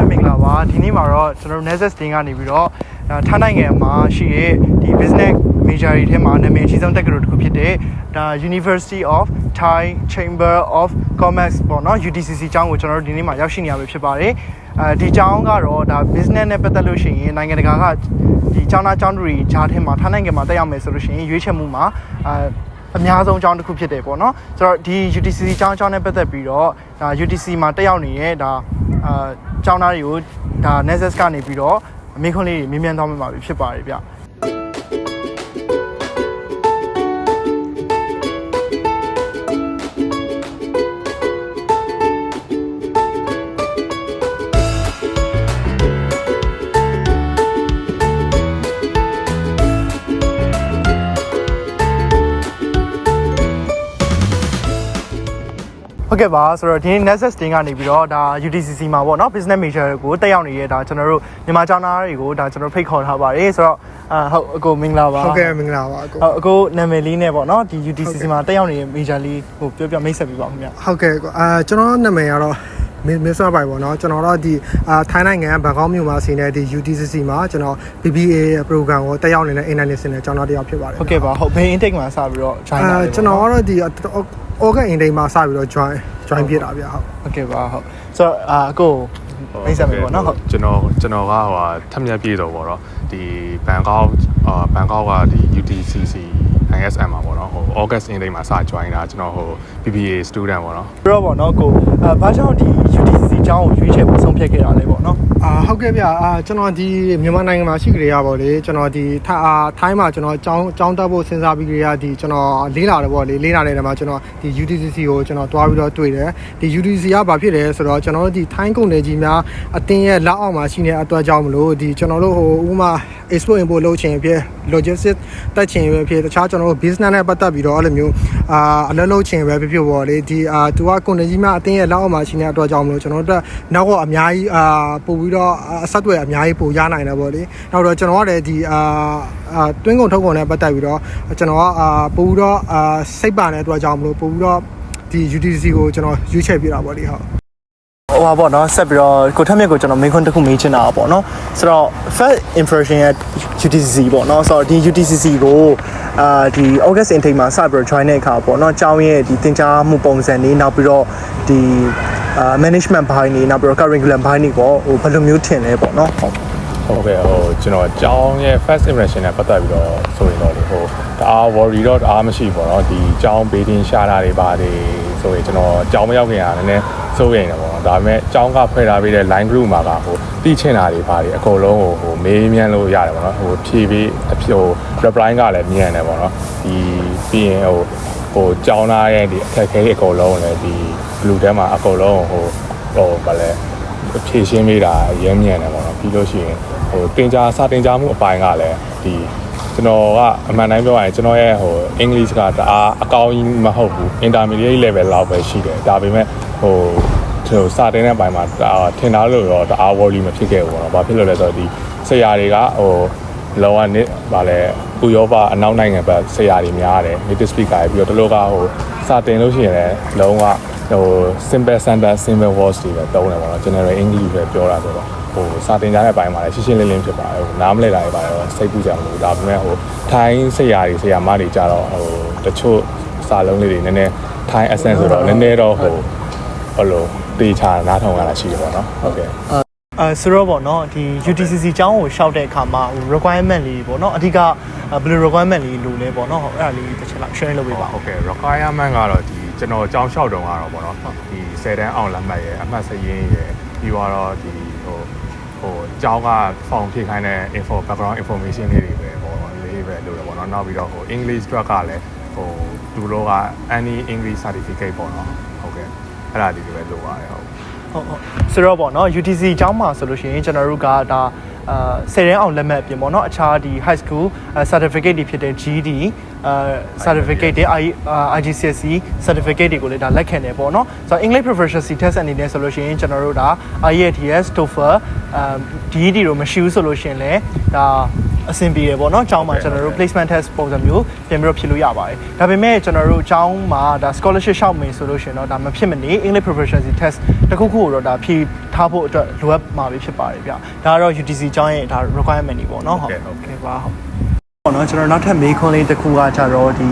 ပဲမင်္ဂလာပါဒီနေ့မှာတော့ကျွန်တော်တို့ Nexus Team ကနေပြီးတော့ဒါထားနိုင်ငံမှာရှိတဲ့ဒီ business major တွေထဲမှာနာမည်အကြီးဆုံးတက္ကသိုလ်တစ်ခုဖြစ်တဲ့ဒါ University of Thai Chamber of Commerce ပေါ့နော် UTCC ကျောင်းကိုကျွန်တော်တို့ဒီနေ့မှာရောက်ရှိနေရပဲဖြစ်ပါတယ်အဲဒီကျောင်းကတော့ဒါ business နဲ့ပတ်သက်လို့ရှိရင်နိုင်ငံတကာကဒီကျောင်းသားကျောင်းသူတွေဂျားထဲမှာထားနိုင်ငံမှာတက်ရောက်မယ်ဆိုလို့ရှိရင်ရွေးချယ်မှုမှာအဲအများဆုံးအကြောင်းတစ်ခုဖြစ်တယ်ပေါ့နော်ဆိုတော့ဒီ UTCC အကြောင်းအကြောင်းနဲ့ပတ်သက်ပြီးတော့ဒါ UTC မှာတက်ရောက်နေတဲ့ဒါ အာကျောင်းသားတွေကိုဒါ Nexus ကနေပြီးတော့အမေခွန်းလေးတွေမြင်မြန်သွားမှာပြီဖြစ်ပါတယ်ဗျ ဟုတ်ကဲ့ပါဆိုတော့ဒီနေ့ Nexus Team ကနေပြီးတော့ဒါ UTCC မှာပေါ့နော် business major ကိုတက်ရောက်နေတဲ့ဒါကျွန်တော်တို့မြန်မာကျောင်းသားတွေကိုဒါကျွန်တော်ဖိတ်ခေါ်ထားပါတယ်ဆိုတော့အာဟုတ်အကိုမင်္ဂလာပါဟုတ်ကဲ့မင်္ဂလာပါအကိုဟုတ်အကိုနာမည်လေးနဲ့ပေါ့နော်ဒီ UTCC မှာတက်ရောက်နေတဲ့ major လေးဟိုပြောပြမိတ်ဆက်ပြပါဦးခင်ဗျဟုတ်ကဲ့အကိုအာကျွန်တော်နာမည်ကတော့မင်းမစ္စတာပိုင်ပေါ့နော်ကျွန်တော်တော့ဒီအာထိုင်းနိုင်ငံဘန်ကောက်မြို့မှာဆင်းတဲ့ဒီ UTCC မှာကျွန်တော် BBA program ကိုတက်ရောက်နေတဲ့ international ကျောင်းသားတစ်ယောက်ဖြစ်ပါတယ်ဟုတ်ကဲ့ပါဟုတ်ဘယ် intake မှာစပြီးတော့ join အာတာလဲကျွန်တော်ကတော့ဒီ August intake မှာစပြီးတော့ join join ဖြစ်တာဗျဟုတ်ဟုတ်ကဲ့ပါဟုတ်ဆိုတော့အာအကိုမိတ်ဆက်မယ်ပေါ့နော်ဟုတ်ကျွန်တော်ကျွန်တော်ကဟိုဟာထက်မြက်ပြည့်တော့ပေါ့နော်ဒီဘန်ကောက်အာဘန်ကောက်ကဒီ UTCC ISM မှာပေါ့နော်ဟို August intake မှာစ join တာကျွန်တော်ဟို BBA student ပေါ့နော်ပြီးတော့ပေါ့နော်ကိုအာဘာကြောင့်ဒီ UTCC ကျောင်းကိုရွေးချယ်ဖို့ဆုံးဖြတ်ခဲ့တာလဲပေါ့နော်အာဟုတ်ကဲ့ဗျအာကျွန်တော်ဒီမြန်မာနိုင်ငံမှာရှိကြရပါလေကျွန်တော်ဒီထိုင်းအာထိုင်းမှာကျွန်တော်ចောင်းចောင်းတက်ဖို့စဉ်းစားပြီးကြရဒီကျွန်တော်လေးလာတယ်ပေါ့လေလေးလာတဲ့နေရာမှာကျွန်တော်ဒီ UTCC ကိုကျွန်တော်တွားပြီးတော့တွေ့တယ်ဒီ UTCC ကဘာဖြစ်လဲဆိုတော့ကျွန်တော်တို့ဒီထိုင်းကုန်နယ်ကြီးများအတင်းရဲ့လက်အောက်မှာရှိနေတဲ့အတွက်ကြောင့်မလို့ဒီကျွန်တော်တို့ဟိုဥပမာ export import လုပ်ချင်ဖြစ် logistics တက်ချင်ပဲဖြစ်တခြားကျွန်တော်တို့ business နဲ့ပတ်သက်ပြီးတော့အဲ့လိုမျိုးအာအလုပ်လုပ်ချင်ပဲဖြစ်ဖြစ်ပေါ့လေဒီအာသူကကုန်နယ်ကြီးများအတင်းရဲ့လက်အောက်မှာရှိနေတဲ့အတွက်ကြောင့်မလို့ကျွန်တော်တို့နောက်တော့အများကြီးအာပို့ပြီးတော့အဆက်တွေအများကြီးပို့ရနိုင်တယ်ပေါ့လေနောက်တော့ကျွန်တော်ကလည်းဒီအာအာတွင်းကုန်ထုတ်ကုန်နဲ့ပတ်သက်ပြီးတော့ကျွန်တော်ကအာပို့ပြီးတော့အာစိတ်ပါတဲ့အတွက်ကြောင့်မလို့ပို့ပြီးတော့ဒီ UTC ကိုကျွန်တော်ရွေးချယ်ပြတာပေါ့လေဟုတ် ဟိုပါပေါ့နော်ဆက်ပြီးတော့ကိုထက်မြက်ကိုကျွန်တော်မေးခွန်းတစ်ခုမေးချင်တာပေါ့နော်ဆိုတော့ first impression ရဲ့ UTCC ပေါ့နော်ဆိုတော့ဒီ UTCC ကိုအာဒီ August intake မှာစပြီးတော့ join တဲ့အခါပေါ့နော်ကျောင်းရဲ့ဒီသင်ကြားမှုပုံစံလေးနောက်ပြီးတော့ဒီအာ management ဘိုင်းနေနောက်ပြီးတော့ curriculum ဘိုင်းနေပေါ့ဟိုဘယ်လိုမျိုးထင်လဲပေါ့နော်ဟုတ်ဟုတ်ကဲ့ဟိုကျွန်တော်အကြောင်းရဲ့ first impression နဲ့ပတ်သက်ပြီးတော့ဆိုရင်တော့လေဟိုတအား worry တော့တအားမရှိဘူးပေါ့နော်ဒီအကြောင်းဘေးတင်ရှာတာတွေပါတယ်ဆိုရင်ကျွန်တော်အကြောင်းမရောက်ခင်ကလည်းနည်းနည်းစိုးရိမ်တယ်ပေါ့နော် ဒါပေမဲ့အကြောင်းကဖွဲ့ထားပေးတဲ့ line group မှာကဟိုတိချင်တာတွေပါတယ်အကုန်လုံးဟိုဟိုမေးမြန်းလို့ရတယ်ပေါ့နော်ဟိုဖြည့်ပြီးအဖြစ်ဟို reply ကလည်းမြန်တယ်ပေါ့နော်ဒီပြီးရင်ဟိုဟိုကြောင်းသားရဲ့ဒီအခက်အခဲတွေအကုန်လုံးလည်းဒီ blue ထဲမှာအကုန်လုံးဟိုဟိုဗာလဲဖြည့်ရှင်းပေးတာရမ်းမြန်တယ်ပေါ့နော်ပြီးလို့ရှိရင်ဟိုတင် जा စာတင် जा မှုအပိုင်းကလည်းဒီကျွန်တော်ကအမှန်တိုင်းပြောရရင်ကျွန်တော်ရဲ့ဟိုအင်္ဂလိပ်ကတအားအကောင်းကြီးမဟုတ်ဘူး intermediate level လောက်ပဲရှိတယ်ဒါပေမဲ့ဟို ဟိုစာတင်တဲ့ဘိုင်းမှာဒါထင်သားလို့တော့တအား worry မဖြစ်ခဲ့ဘူးပေါ့နော်ဘာဖြစ်လို့လဲဆိုတော့ဒီဆရာတွေကဟိုလောကနစ်ဗာလဲဥရောပအနောက်နိုင်ငံဘက်ဆရာတွေများတယ် native speaker ပြီးတော့တလို့ကဟိုစာတင်လို့ရှိရင်လည်းလုံးဝဟို simple sentence simple words တွေပဲတုံးတယ်ပေါ့နော် general english ပဲပြောတာဆိုတော့ဟိုစာတင်ကြတဲ့အပိုင်းမှာလည်းရှင်းရှင်းလင်းလင်းဖြစ်ပါတယ်ဟိုနားမလည်တာတွေပါတော့စိတ်ပူကြမလို့ဒါပေမဲ့ဟိုထိုင်းဆရာတွေဆရာမတွေကြတော့ဟိုတချို့စာလုံးလေးတွေနည်းနည်းထိုင်း accent ဆိုတော့နည်းနည်းတော့ဟိုဟိုလို တေချာနားထောင်ရတာရှိတယ်ပေါ့နော်ဟုတ်ကဲ့အဲဆိုတော့ပေါ့နော်ဒီ UTCC ကျောင်းကိုရှောက်တဲ့အခါမှာဟို requirement လေးပေါ့နော်အဓိကဘယ်လို requirement လေးလိုလဲပေါ့နော်ဟုတ်အဲ့ဒါလေးတစ်ချက်လောက် share လုပ်ပေးပါဦးဟုတ်ကဲ့ requirement ကတော့ဒီကျွန်တော်ကြောင်းလျှောက်တုံကတော့ပေါ့နော်ဒီ10တန်းအောင်လက်မှတ်ရယ်အမှတ်စရင်းရယ်ပြီးတော့ဒီဟိုဟိုကြောင်းက form ဖြည့်ခိုင်းတဲ့ info background information လေးတွေပဲပေါ့လေးပဲလို့ရပေါ့နော်နောက်ပြီးတော့ဟို English အတွက်ကလည်းဟိုသူတို့က any English certificate ပေါ့နော်ဟုတ်ကဲ့ အဲ့ဒါလေးတွေပဲလိုပါတယ်ဟုတ်ဟုတ်ဟုတ်ဆိုတော့ပေါ့နော် UTC ကျောင်းမှာဆိုလို့ရှိရင်ကျွန်တော်တို့ကဒါအာဆယ်ရန်အောင်လက်မှတ်အပြင်ပေါ့နော်အခြားဒီ high school certificate တွေဖြစ်တဲ့ GED အာ certificate တွေ IGCSE certificate တွေကိုလည်းဒါလက်ခံတယ်ပေါ့နော်ဆိုတော့ English proficiency test အနေနဲ့ဆိုလို့ရှိရင်ကျွန်တော်တို့ဒါ IELTS TOEFL အာ DED တို့မရှိဘူးဆိုလို့ရှိရင်လည်းဒါ အဆင်ပြေတယ်ပေါ့နော်ကျောင်းမှာကျွန်တော်တို့ placement test ပုံစံမျိုးပြင်ပြီးတော့ဖြေလို့ရပါတယ်ဒါပေမဲ့ကျွန်တော်တို့ကျောင်းမှာဒါ scholarship ရှောက်မယ်ဆိုလို့ရှိရင်တော့ဒါမဖြစ်မနေ English proficiency test တစ်ခုခုကိုတော့ဒါဖြေထားဖို့အတွက်လိုအပ်မှာပဲဖြစ်ပါတယ်ဗျဒါကတော့ UTC ကျောင်းရဲ့ဒါ requirement တွေပေါ့နော်ဟုတ်ကဲ့ပါဟုတ် ပေါ့နော်ကျွန်တော်နောက်ထပ်မေးခွန်းလေးတစ်ခုကကြတော့ဒီ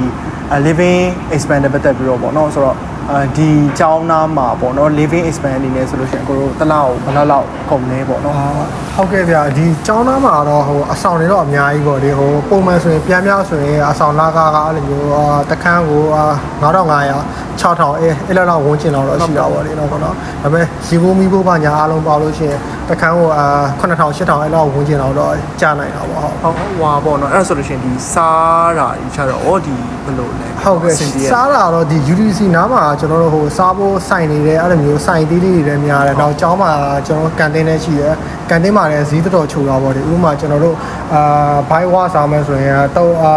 living expand နဲ့ပတ်သက်ပြီးတော့ပေါ့နော်ဆိုတော့အဲဒီကျောင်းသားမှာပေါ့နော် living expand အနေနဲ့ဆိုလို့ရှိရင်ကိုတို့တစ်လောက်ဘယ်လောက်လောက်ကုန်လဲပေါ့နော်အာဟုတ်ကဲ့ဗျာဒီကျောင်းသားမှာတော့ဟိုအဆောင်တွေတော့အများကြီးပေါ့လေဟိုပုံမှန်ဆိုရင်ပြန်ပြဆိုရင်အဆောင်လာကားကအဲ့လိုမျိုးအာတခန်းကိုအာ9500 6000အဲအဲ့လောက်တော့ဝန်းကျင်တော့တော့ရှိတာပေါ့လေနော်ပေါ့နော်ဒါပေမဲ့ရီဘိုမီဘိုးပါညာအားလုံးပေါလို့ရှိရင်တခန်းကိုအာ9000 8000အဲ့လောက်ဝန်းကျင်တော့တော့ကြာနိုင်တာပေါ့ဟုတ်ဟုတ်ဟွာပေါ့နော်အဲ့ဒါဆိုလို့ရှိရင်ဒီစားတာကြီးချတော့ဩဒီဘယ်လိုလဲဟုတ်ကဲ့အဆင်ပြေရစားတာတော့ဒီ UDC နားမှာကျွန်တော်တို့ဟိုစားဖို့စိုင်နေတယ်အဲ့လိုမျိုးစိုင်သေးလေးတွေလည်းများတယ်နောက်ကျောင်းမှာကျွန်တော်ကန်တင်းလည်းရှိတယ်ကန်တင်းမှာလည်းဈေးတော်တော်ချိုတာပေါ့ဒီဥပမာကျွန်တော်တို့အာဘိုင်ဝါစားမယ်ဆိုရင်တော့အာ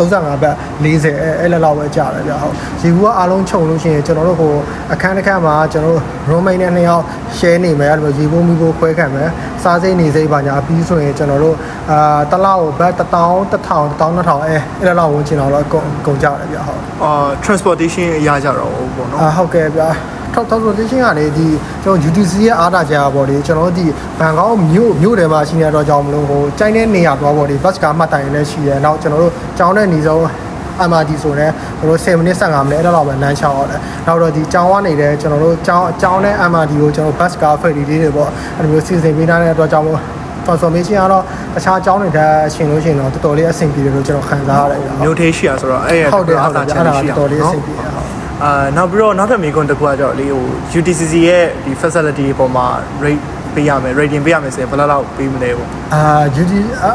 35ဘတ်40အဲအဲ့လောက်လောက်ပဲကြာတယ်ဗျဟုတ်ရေဘူးကအားလုံးခြုံလို့ရှိရင်ကျွန်တော်တို့ဟိုအခန်းတစ်ခန်းမှာကျွန်တော်တို့ roommate နဲ့နှစ်ယောက် share နေမယ်အဲ့လိုမျိုးရေဘူးမီဘူးခွဲခံမယ်စားစိမ့်နေစိမ့်ပါညာအပြီးဆိုရင်ကျွန်တော်တို့အာတစ်လောက်ဘတ်1000 1000 1200အဲအဲ့လောက်ဝင်ချင်တော့အကုန်အကုန်ကြတယ်ဗျဟုတ်အာ transportation အရာကြတော့ပေါ့နော်အာဟုတ်ကဲ့ဗျာ ထောက်ထောက်ဆိုတင်းချင်းကနေဒီကျွန်တော် UTC ရဲ့အားတာကြာပေါ့လေကျွန်တော်တို့ဒီဘန်ကောက်မြို့မြို့တယ်မှာရှိနေတော့ကြောင်းမလို့ဟိုကျိုင်းတဲ့နေရာသွားပေါ့လေဘတ်ကားမှတ်တိုင်လည်းရှိတယ်နောက်ကျွန်တော်တို့ကျောင်းတဲ့နေဆုံး MRT ဆိုတော့ကျွန်တော်10မိနစ်15မိနစ်အဲ့တော့ပဲလမ်းချောင်းရတယ်။နောက်တော့ဒီကျောင်းကနေလည်းကျွန်တော်တို့ကျောင်းကျောင်းနဲ့ MRT ကိုကျွန်တော် bus car ferry လေးတွေပေါ့အဲ့လိုမျိုးစီစဉ်ပေးထားတဲ့အတွက်ကြောင့်မို့ transformation ကတော့တခြားကျောင်းတွေတက်ရှင်လို့ရှိရင်တော့တော်တော်လေးအဆင်ပြေတယ်လို့ကျွန်တော်ခံစားရတယ်ဗျာ။မြို့သေးရှိရဆိုတော့အဲ့ရဟုတ်တယ်ဟုတ်တယ်ချအဲ့ဒါရှိရတော်တော်လေးအနော်ဆင်ပြေတယ်ဟုတ် အာနောက်ပြီးတော့နောက်ထပ်မေးခွန်းတစ်ခုကကြတော့လေဟို UTCC ရဲ့ဒီ facility အပေါ်မှာ rate ပေးရမယ် rating ပေးရမယ်ဆိုရင်ဘယ်လောက်လောက်ပေးမလဲပေါ့အာ UD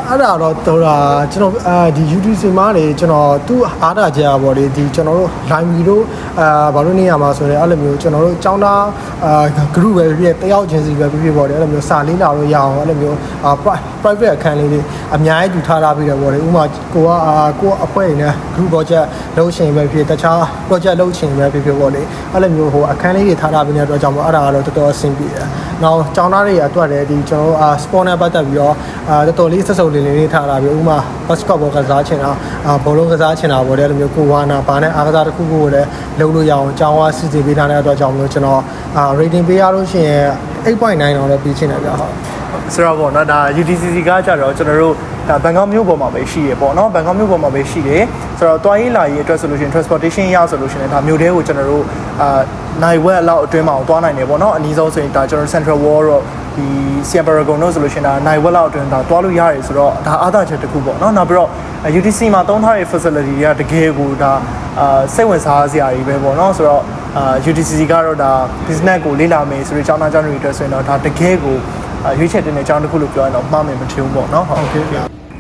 အဲ့ဒါတော့တော်တာကျွန်တော်အာဒီ UDC မှာနေကျွန်တော်သူ့အားတာကြာပါလေဒီကျွန်တော်တို့ line မီတို့အာဘာလို့နေရမှာဆိုရင်အဲ့လိုမျိုးကျွန်တော်တို့ចောင်းသားအာ group ပဲဖြစ်ဖြစ်တယောက်ချင်းစီပဲဖြစ်ဖြစ်ပေါ့လေအဲ့လိုမျိုးစာလေးလာလို့ရအောင်အဲ့လိုမျိုးအာ private အခန်းလေးတွေအများကြီးတူထားထားပြီးတယ်ပေါ့လေဥပမာကိုကအာကိုကအဖွဲ့နေ group project လုပ်ချင်ပဲဖြစ်တခြား project လုပ်ချင်ပဲဖြစ်ဖြစ်ပေါ့လေအဲ့လိုမျိုးဟိုအခန်းလေးတွေထားထားပြီးတဲ့အတွက်ကြောင့်မို့အဲ့ဒါကတော့တော်တော်အဆင်ပြေတယ်။ နောက်ចောင်းသားတွေအတွက်လည်းဒီကျွန်တော်တို့အာ sport နဲ့ပတ်သက်ပြီးတော့အာတော်တော်လေးဆက်စုပ်လေးလေးလေးထားတာပြီးဥပမာ basketball ကစားချင်တာအာဘောလုံးကစားချင်တာပေါ့လေအဲ့လိုမျိုးကိုဝါနာဘာနဲ့အားကစားတစ်ခုခုကိုလည်းလုပ်လို့ရအောင်ចောင်းဝါစီစီပေးထားတဲ့အတွက်ကြောင့်မို့ကျွန်တော်အာ rating ပေးရလို့ရှိရင် 8.9တော့လည်းပြီးချင်တယ်ဗျာဟုတ်ဆိုတော့ပေါ့နော်ဒါ UTCC ကကြတော့ကျွန်တော်တို့ဒါဘန်ကောက်မြို့ပေါ်မှာပဲရှိရပေါ့နော်ဘန်ကောက်မြို့ပေါ်မှာပဲရှိတယ်ဆိုတော့တွားရေးလာရေးအတွက်ဆိုလို့ရှိရင် transportation ရဆိုလို့ရှိရင်ဒါမြို့ထဲကိုကျွန်တော်တို့အာနိုင်ဝက်လောက်အတွင်းမှာသွားနိုင်တယ်ပေါ့နော်အနည်းဆုံးဆိုရင်ဒါကျွန်တော် Central Wall တော့ဒီ Siam Paragon တို့ဆိုလို့ရှိရင်ဒါနိုင်ဝက်လောက်အတွင်းဒါသွားလို့ရတယ်ဆိုတော့ဒါအားသာချက်တစ်ခုပေါ့နော်နောက်ပြီးတော့ UTC မှာတုံးထားတဲ့ facility တွေကတကယ်ကိုဒါအာစိတ်ဝင်စားစရာကြီးပဲပေါ့နော်ဆိုတော့ အာ UTCC ကတော့ဒါ business ကိုလေ့လာမယ်ဆိုတော့ကျောင်းသားကျောင်းသူတွေအတွက်ဆိုရင်တော့ဒါတကယ်ကိုအာရွေးချယ်တင်တဲ့အကြောင်းတစ်ခုလို့ပြောရင်တော့မှားမယ်မထင်ဘူးပေါ့နော်ဟုတ်ကဲ့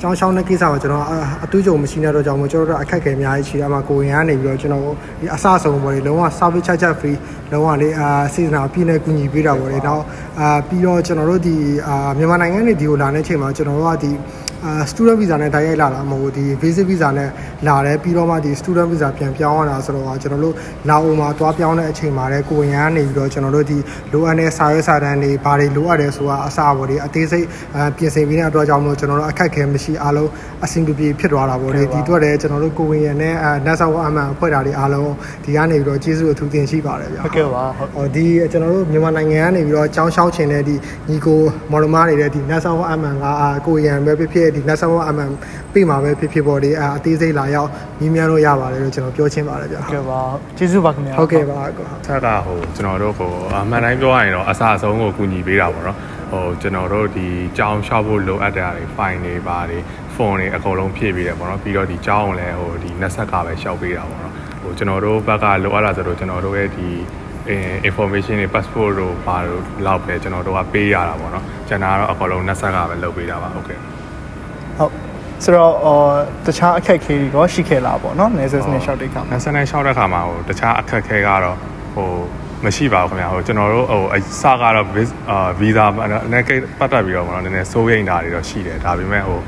ကျောင်းရှောင်းတဲ့ကိစ္စမှာကျွန်တော်အာအတူးကြုံမရှိတဲ့တော့ကြောင့်မို့ကျွန်တော်တို့အခက်အခဲအများကြီးရှိတယ်အမှကိုရင်ကနေပြီးတော့ကျွန်တော်ဒီအစအဆုံးပေါ့လေလုံးဝ service charge free လုံးဝလေအာစီဇနာပြည့်နေကူညီပေးတာပေါ့လေနောက်အာပြီးတော့ကျွန်တော်တို့ဒီအာမြန်မာနိုင်ငံနေဒီကိုလာတဲ့အချိန်မှာကျွန်တော်တို့ကဒီအာ student visa နဲ့တိုက်ရိုက်လာတာမဟုတ်ဘူးဒီ visit visa နဲ့လာတယ်ပြီးတော့မှဒီ student visa ပြန်ပြောင်းရတာဆိုတော့ကျွန်တော်တို့လာအိုမှာသွားပြောင်းတဲ့အချိန်မှာလည်းကိုရင်ကနေပြီးတော့ကျွန်တော်တို့ဒီလိုအပ်တဲ့စာရွက်စာတမ်းတွေဘာတွေလိုအပ်တယ်ဆိုတာအစားပေါ့လေအသေးစိတ်အာပြင်ဆင်ပြီးတဲ့အတွက်ကြောင့်မို့ကျွန်တော်တို့အခက်အခဲမရှိအားလုံးအဆင်ပြေပြေဖြစ်သွားတာပေါ့လေဒီအတွက်လည်းကျွန်တော်တို့ကိုဝင်ရနဲ့အာနတ်ဆောင်အမှန်အဖွဲ့တာတွေအားလုံးဒီကနေပြီးတော့ကျေးဇူးအထူးတင်ရှိပါတယ်ဗျာဟုတ်ကဲ့ပါဟုတ်ဟောဒီကျွန်တော်တို့မြန်မာနိုင်ငံကနေပြီးတော့ចောင်းရှောင်းချင်တဲ့ဒီညီကိုမော်ဒမားနေတဲ့ဒီနတ်ဆောင်အမှန်ကအာကိုရံပဲဖြစ်ဖြစ်ဒီနတ်ဆောင်အမှန်ပြမှာပဲဖြစ်ဖြစ်ပေါ့လေအာအသေးစိတ်လာရောက်မြင်းများလို့ရပါတယ်လို့ကျွန်တော်ပြောချင်ပါတယ်ဗျာကဲ့ပါကျေးဇူးပါခင်ဗျာဟုတ်ကဲ့ပါကောဆက်ကဟိုကျွန်တော်တို့ဟိုအမှန်တိုင်းပြောရရင်တော့အစအဆုံးကိုကူညီပေးတာပေါ့နော်ဟိုကျွန်တော်တို့ဒီကြောင်းရှောက်ဖို့လိုအပ်တဲ့အားတွေ file တွေပါတယ်ဖုန်းတွေအကုန်လုံးဖြည့်ပေးတယ်ပေါ့နော်ပြီးတော့ဒီကြောင်းကိုလည်းဟိုဒီနှစ်ဆက်ကပဲရှောက်ပေးတာပေါ့နော်ဟိုကျွန်တော်တို့ဘက်ကလိုအပ်တာဆိုတော့ကျွန်တော်တို့ရဲ့ဒီ information တွေ passport တို့ပါတို့လောက်ပဲကျွန်တော်တို့ကပေးရတာပေါ့နော်ကျန်တာကတော့အကုန်လုံးနှစ်ဆက်ကပဲလုပ်ပေးတာပါဟုတ်ကဲ့ ဟုတ်ဆိုတော့အော်တခြားအခက်အခဲတွေရောရှိခဲ့လားပေါ့နော် Nexus နဲ့ short တိတ်ခါနဆန်နဲ့ရှောက်တဲ့ခါမှာဟိုတခြားအခက်အခဲကတော့ဟိုမရှိပါဘူးခင်ဗျာဟိုကျွန်တော်တို့ဟိုအစကတော့ vis- အာဗီဇာနဲ့ကိပတ်သက်ပြီးတော့ပေါ့နော်နည်းနည်းစိုးရိမ်တာတွေတော့ရှိတယ်ဒါပေမဲ့ဟို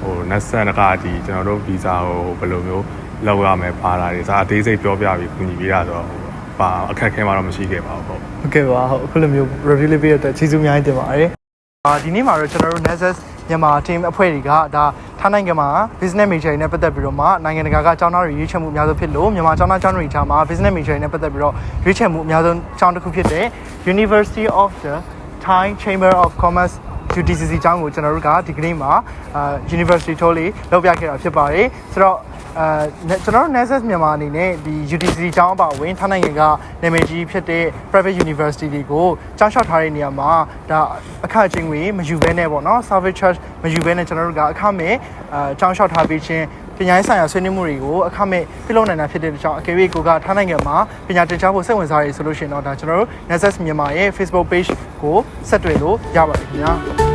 ဟိုနဆန်ကဒီကျွန်တော်တို့ဗီဇာကိုဘယ်လိုမျိုးလောက်ရမယ်ပါတာတွေဒါအသေးစိတ်ပြောပြပြီးကူညီပေးတာဆိုတော့ဟိုပါအခက်အခဲမှတော့မရှိခဲ့ပါဘူးဟုတ်ဟုတ်ကဲ့ပါဟုတ်အခုလိုမျိုး review လေးပေးရတဲ့ကျေးဇူးအများကြီးတင်ပါတယ်အာဒီနေ့မှာတော့ကျွန်တော်တို့ Nexus မြန်မာ team အဖွဲ့တွေကဒါထားနိုင်ငံမှာ business major တွေနဲ့ပတ်သက်ပြီးတော့မှနိုင်ငံတကာကကျောင်းသားတွေရွေးချယ်မှုအများဆုံးဖြစ်လို့မြန်မာကျောင်းသားကျောင်းတွေကြားမှာ business major တွေနဲ့ပတ်သက်ပြီးတော့ရွေးချယ်မှုအများဆုံးကျောင်းတစ်ခုဖြစ်တဲ့ University of the Thai Chamber of Commerce UTCC ကျောင်းကိုကျွန်တော်တို့ကဒီကနေ့မှာအာ University Tour လေးလုပ်ပြခဲ့တာဖြစ်ပါတယ်ဆိုတော့အဲကျွန်တော်တို့ Nexus မြန်မာအနေနဲ့ဒီ UTCC ကျောင်းအပါအဝင်ထားနိုင်ငံကနာမည်ကြီးဖြစ်တဲ့ private university တွေကိုကျောင်းလျှောက်ထားတဲ့နေရာမှာဒါအခချင်းငွေမယူဘဲနဲ့ပေါ့နော် service charge မယူဘဲနဲ့ကျွန်တော်တို့ကအခမဲ့အဲကျောင်းလျှောက်ထားပေးခြင်းပညာရေးဆိုင်ရာဆွေးနွေးမှုတွေကိုအခမဲ့ပြုလုပ်နိုင်တာဖြစ်တဲ့ကြောင့်အကယ်၍ကိုကထားနိုင်ငံမှာပညာသင်ကြားဖို့စိတ်ဝင်စားရဆိုလို့ရှိရင်တော့ဒါကျွန်တော်တို့ Nexus မြန်မာရဲ့ Facebook page ကိုဆက်သွယ်လို့ရပါတယ်ခင်ဗျာ